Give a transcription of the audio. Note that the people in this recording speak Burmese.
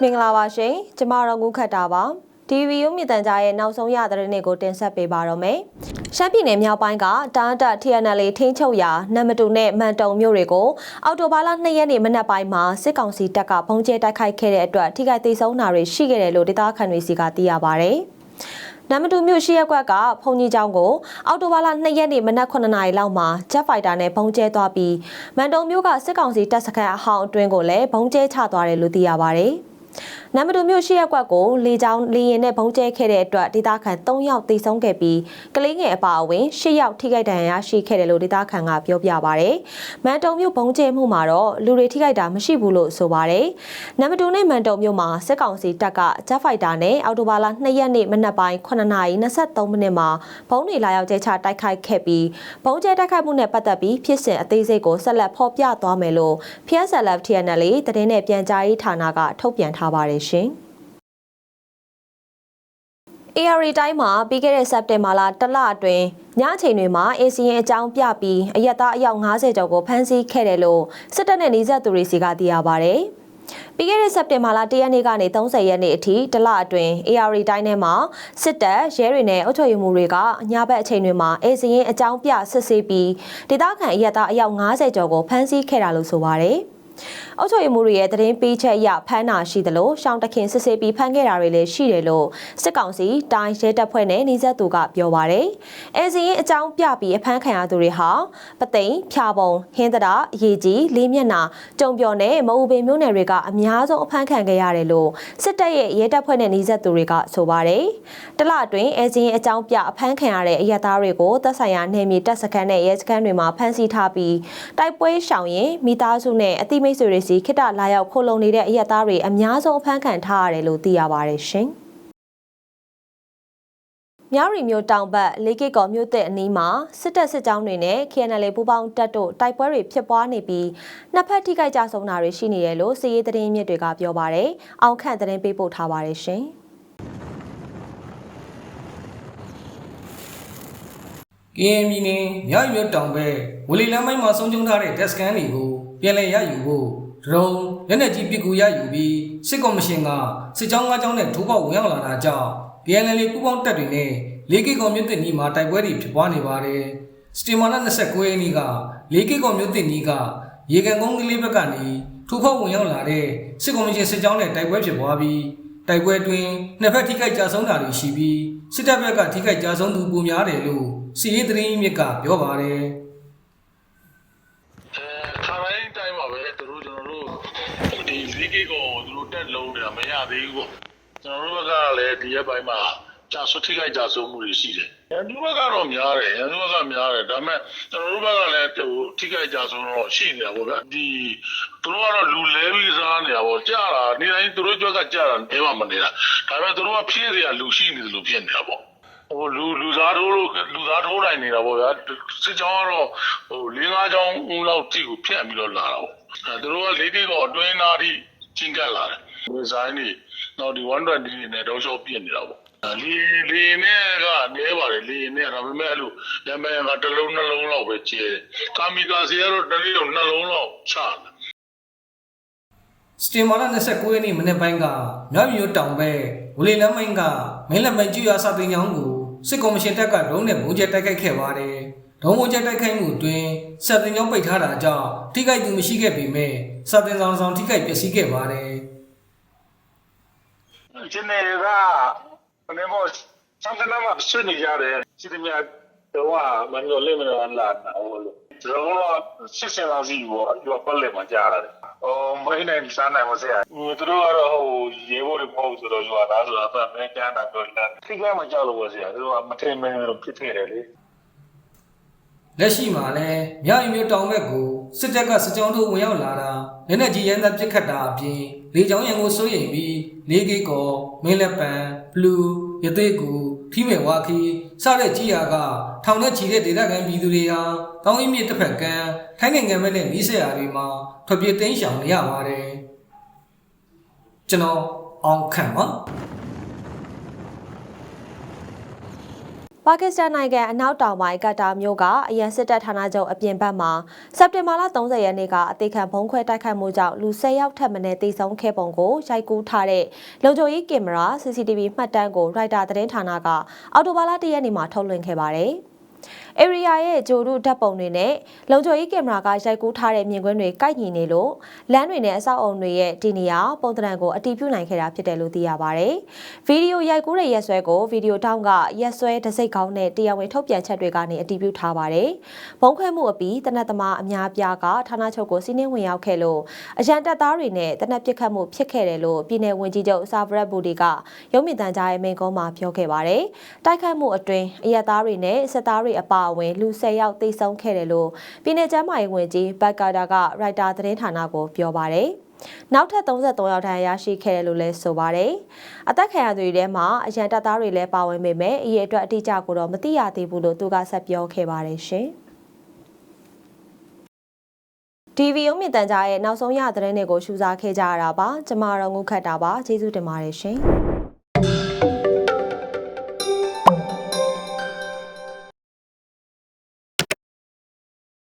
မင်္ဂလာပါရှင်ကျမတို့ငုခတ်တာပါဒီဗီယိုမြင့်တန်ကြားရဲ့နောက်ဆုံးရသတင်းတွေကိုတင်ဆက်ပေးပါတော့မယ်ရှမ်းပြည်နယ်မြောက်ပိုင်းကတားတက် TNL ထိန်းချုပ်ရာနမတူနဲ့မန်တုံမြို့တွေကိုအော်တိုဘာလ2ရက်နေ့မနက်ပိုင်းမှာစစ်ကောင်စီတပ်ကပုံကျဲတိုက်ခိုက်ခဲ့တဲ့အတွက်ထိခိုက်ဒေဆုံးတာတွေရှိခဲ့တယ်လို့ဒေသခံတွေစီကသိရပါဗျ။ နမတူမြို့ရှိရက်ကွက်ကဖုန်ကြီးကျောင်းကိုအော်တိုဘာလ2ရက်နေ့မနက်9နာရီလောက်မှာဂျက်ဖိုက်တာနဲ့ပုံကျဲသွားပြီးမန်တုံမြို့ကစစ်ကောင်စီတပ်စခန်းအဟောင်းအတွင်းကိုလည်းပုံကျဲချသွားတယ်လို့သိရပါဗျ။ နမတူမြို့ရှိရက်ကွက်ကိုလေကြောင်းလေရင်နဲ့ပုံကျဲခဲ့တဲ့အတွက်ဒေသခံ3ယောက်သေဆုံးခဲ့ပြီးကလေးငယ်အပါအဝင်10ယောက်ထိခိုက်ဒဏ်ရာရရှိခဲ့တယ်လို့ဒေသခံကပြောပြပါဗျ။မန်တုံမြို့ပုံကျဲမှုမှာတော့လူတွေထိခိုက်တာမရှိဘူးလို့ဆိုပါတယ်။နမတူနဲ့မန်တုံမြို့မှာစစ်ကောင်စီတပ်ကဂျက်ဖိုက်တာနဲ့အော်တိုဘာလ2ရက်နေ့မနက်ပိုင်း9:23မိနစ်မှာဘုံတွေလာရောက်ကျဲချတိုက်ခိုက်ခဲ့ပြီးဘုံကျဲတိုက်ခိုက်မှုနဲ့ပတ်သက်ပြီးဖြစ်စဉ်အသေးစိတ်ကိုဆက်လက်ဖော်ပြသွားမယ်လို့ PSLF TNL တရင်နဲ့ပြန်ကြားရေးဌာနကထုတ်ပြန်ထားပါတယ်ရှင်။ AR တိုင်းမှာပြီးခဲ့တဲ့စက်တင်ဘာလတလအတွင်းညအချိန်တွေမှာ ACN အကြောင်းပြပြီးအရက်သားအယောက်90ကျော်ကိုဖမ်းဆီးခဲ့တယ်လို့စစ်တပ်နဲ့နှီးဆက်သူတွေစီကသိရပါဗျ။ပြီးခဲ့တဲ့စက်တင်ဘာလ1ရက်နေ့ကနေ30ရက်နေ့အထိတလအတွင်း AR တိုင်းထဲမှာစစ်တပ်ရဲတွေနဲ့အုပ်ချုပ်ရေးမှူးတွေကညဘက်အချိန်တွေမှာ ACN အကြောင်းပြစစ်ဆေးပြီးဒေသခံအရက်သားအယောက်90ကျော်ကိုဖမ်းဆီးခဲ့တာလို့ဆိုပါတယ်။ အုပ်ချုပ်ရေးမှူးတွေရဲ့သတင်းပေးချက်အရဖမ်းတာရှိသလိုရှောင်းတခင်စစ်ဆေးပြီးဖမ်းခဲ့တာတွေလည်းရှိတယ်လို့စစ်ကောင်စီတိုင်းရဲတပ်ဖွဲ့နဲ့နှိစက်သူကပြောပါတယ်။အဲစီရင်အကြောင်းပြပြီးအဖမ်းခံရသူတွေဟာပသိမ်ဖြာပုံဟင်းတရာရေကြီးလေးမျက်နာကြုံပြော်နဲ့မအူပင်မျိုးနယ်တွေကအများဆုံးအဖမ်းခံခဲ့ရတယ်လို့စစ်တပ်ရဲ့ရဲတပ်ဖွဲ့နဲ့နှိစက်သူတွေကဆိုပါတယ်။တလအတွင်းအဲစီရင်အကြောင်းပြအဖမ်းခံရတဲ့အရက်သားတွေကိုတပ်ဆိုင်ရာနယ်မြေတပ်စခန်းနဲ့ရဲစခန်းတွေမှာဖမ်းဆီးထားပြီးတိုက်ပွဲရှောင်ရင်မိသားစုနဲ့အတိမိတ်ဆွေတွေစီခိတလာရောက်ခိုလုံနေတဲ့အရက်သားတွေအများဆုံးအဖမ်းခံထားရတယ်လို့သိရပါတယ်ရှင်။မြရီမျိုးတောင်ဘက်လေးကိတ်ကော်မြို့တဲ့အနီးမှာစစ်တပ်စစ်ကြောင်းတွေနဲ့ KNL ပူးပေါင်းတပ်တို့တိုက်ပွဲတွေဖြစ်ပွားနေပြီးနှစ်ဖက်ထိခိုက်ကြဆုံးတာတွေရှိနေတယ်လို့စစ်ရေးသတင်းမြစ်တွေကပြောပါတယ်။အောင်ခန့်သတင်းပေးပို့ထားပါတယ်ရှင်။ KM ပြည်နယ်မြောက်ရွတ်တောင်ဘက်ဝလီလမ်းမိုင်းမှာဆုံးကျုံထားတဲ့တက်စကန်တွေကို ပြန်လည်ရယူဖို့ဒရုန်းလက်နက်ကြီးပစ်ကူရယူပြီးစစ်ကော်မရှင်ကစစ်ကြောင်း၅ကြောင်းနဲ့ထိုးပေါက်ဝင်ရောက်လာတာကြောင့် PNL ပူးပေါင်းတပ်တွေနဲ့လေးကိကောင်မြို့တစ်နီးမှာတိုက်ပွဲတွေဖြစ်ပွားနေပါတယ်။စတီမာလာ29ရက်နေ့ကလေးကိကောင်မြို့တစ်နီးကရေကန်ကုန်းကလေးဘက်ကနေထိုးပေါက်ဝင်ရောက်လာတဲ့စစ်ကော်မရှင်စစ်ကြောင်းနဲ့တိုက်ပွဲဖြစ်ပွားပြီးတိုက်ပွဲတွင်နှစ်ဖက်ထိခိုက်ကြဆုံးတာတွေရှိပြီးစစ်တပ်ဘက်ကထိခိုက်ကြဆုံးသူပိုများတယ်လို့စီရေးသတင်းမြစ်ကပြောပါတယ် အဲခါတိုင်းတိုင်းပါပဲသူတို့ကျွန်တော်တို့ဒီ VK ကိုသူတို့တက် လုံးနေတာမရသေးဘူးပေါ့ကျွန်တော်တို့ဘက်ကလည်းဒီရက်ပိုင်းမှာကြာဆွထိခိုက်ကြာဆုံးမှုတွေရှိတယ်။အဲဒီဘက်ကတော့များတယ်။အဲဒီဘက်ကများတယ်။ဒါပေမဲ့ကျွန်တော်တို့ဘက်ကလည်းဟိုထိခိုက်ကြာဆုံးတော့ရှိနေတာပေါ့ဗျာ။ဒီသူတို့ကတော့လူလဲပြီးစားနေတာပေါ့။ကြာတာနေတိုင်းသူတို့ကြွက်ကကြာတာအဲမှမနေတာ။ဒါပေမဲ့သူတို့ကဖြည့်စရာလူရှိနေတယ်လို့ဖြစ်နေတာပေါ့။ဟိုလူလူသားထိုးလို့လူသားထိုးနိုင်နေတာပေါ့ဗျာစစ်ကြောင်းကတော့ဟို၄၅ကြောင်းဦးလောက်ကြည့်ကိုဖြတ်ပြီးတော့လာတာပေါ့အဲသူတို့ကလေးတိကောအတွင်းသားထိချင်းကပ်လာတယ် ဝေဆိုင်နေတော့ဒီ120နေနဲ့တော့ရှော့ပြစ်နေတာပေါ့လေလေနဲ့ကနေပါတယ်လေနဲ့ဒါပေမဲ့အဲ့လိုရမန်ကတစ်လုံးနှလုံးလောက်ပဲကျဲကာမီကာစီကတော့တစ်လေးလုံးနှလုံးလောက်ချတယ်စတင်မာလာ29ရက်နေ့မနေ့ပိုင်းကမြောက်မြို့တောင်ဘက်ဝလီလမ်းမိုင်းကမင်းလက်မိုင်းကျူရစာတင်ကြောင်းကိုစစ်ကော်မရှင်တပ်ကဒုံးနဲ့ဘုံကျဲတိုက်ခိုက်ခဲ့ပါတယ်။ဒုံးဘုံကျဲတိုက်ခိုက်မှုအတွင်းစာတင်ကြောင်းပိတ်ထားတာကြောင့်ထိခိုက်သူမရှိခဲ့ပေမဲ့စာတင်ဆောင်ဆောင်ထိခိုက်ပျက်စီးခဲ့ပါတယ် ဒီနေ့ကဘယ်မှာစံတနာမှာဆွနေကြတယ်စီတမြတော့မန်လို့လေမလို့လာတာဟိုလိုကျွန်တော်ကစစ်စင်လာစီဘောဒီပတ်လက်မှာကြားရတယ်။အော်မိုင်းနိုင်စားနိုင်မစရာ။သူတို့ကတော့ဟိုရေဘောတွေပေါ့ဆိုတော့ယူတာဆိုတာအမှန်ကန်တာပြောတယ်။ထိကမှကြောက်လို့ပေါ့ဆရာ။သူတို့ကမထင်မင်းလို့ဖြစ်ခဲ့တယ်လေ။။ လက်ရှိမှာလည်းမြောက်မြို့တောင်ဘက်ကိုစစ်တပ်ကစစ်ကြောင်းတို့ဝင်ရောက်လာတာလက်နက်ကြီးရန်တပ်ပစ်ခတ်တာအပြင်လေကြောင်းရန်ကိုစိုးရိမ်ပြီးလေးကိကောမင်းလက်ပံဘလူးရသေးကူထီးမယ်ဝါခီစတဲ့ကြီးရာကထောင်နဲ့ချီတဲ့ဒေသခံပြည်သူတွေဟာတောင်းအင်းမြစ်တစ်ဖက်ကမ်းထိုင်းနိုင်ငံဘက်နဲ့နီးစပ်ရာတွေမှာထွက်ပြေးတိမ်းရှောင်နေရပါတယ်။ကျွန်တော်အောင်ခန့်ပါ ပပါကစ္စတန်နိုင်ငံအနောက်တောင်ပိုင်းကတ်တာမြို့ကအရန်စစ်တပ်ဌာနချုပ်အပြင်ဘက်မှာစက်တင်ဘာလ30ရက်နေ့ကအသေးခံဘုံခွဲတိုက်ခိုက်မှုကြောင့်လူ10ယောက်ထပ်မံတေဆုံးခဲ့ပုံကိုရိုက်ကူးထားတဲ့လုံခြုံရေးကင်မရာ CCTV မှတ်တမ်းကိုရိုက်တာသတင်းဌာနကအော်တိုဘာလ1ရက်နေ့မှာထုတ်လွှင့်ခဲ့ပါတယ်။ area ရဲ့ဂျိုရုဓာတ်ပုံတွေနဲ့လုံခြုံရေးကင်မရာကရိုက်ကူးထားတဲ့မြင်ကွင်းတွေကိုက်ညီနေလို့လမ်းတွေနဲ့အဆောက်အုံတွေရဲ့ဒီနေရာပုံသဏ္ဍာန်ကိုအတီးပြုနိုင်ခဲ့တာဖြစ်တယ်လို့သိရပါတယ်။ဗီဒီယိုရိုက်ကူးတဲ့ရက်စွဲကိုဗီဒီယိုတောင်းကရက်စွဲတစ်စိတ်ကောင်းနဲ့တရားဝင်ထုတ်ပြန်ချက်တွေကနေအတီးပြုထားပါတယ်။ဘုံခွဲမှုအပြီးတနက်သမားအများပြားကဌာနချုပ်ကိုစီးနှင်းဝင်ရောက်ခဲ့လို့အရန်တပ်သားတွေနဲ့တနက်ပစ်ခတ်မှုဖြစ်ခဲ့တယ်လို့ပြည်내ဝန်ကြီးချုပ်ဆာဗရက်ဘူဒီကရုံးမြင့်တန်းကြားရဲ့မိန့်ခွန်းမှာပြောခဲ့ပါတယ်။တိုက်ခိုက်မှုအတွင်းအရက်သားတွေနဲ့စစ်သားတွေအပါအဝင်လူ10ယောက်သေဆုံးခဲ့တယ်လို့ပြည်내ကျန်းမာရေးဝန်ကြီးဘတ်ကာတာကရိုက်တာသတင်းဌာနကိုပြောပါတယ်။နောက်ထပ်33ယောက်ထပ်ရရှိခဲ့တယ်လို့လည်းဆိုပါတယ်။အသက်ခံရသူတွေထဲမှာအရန်တပ်သားတွေလည်းပါဝင်ပေမဲ့အရေးအတွက်အတိအကျကိုတော့မသိရသေးဘူးလို့သူကဆက်ပြောခဲ့ပါတယ်ရှင်။ TV ရုံးမြင့်တန်ကြားရဲ့နောက်ဆုံးရသတင်းတွေကိုရှုစားခဲ့ကြရတာပါ။ကျမတော့ငုခတ်တာပါ။ကျေးဇူးတင်ပါတယ်ရှင်။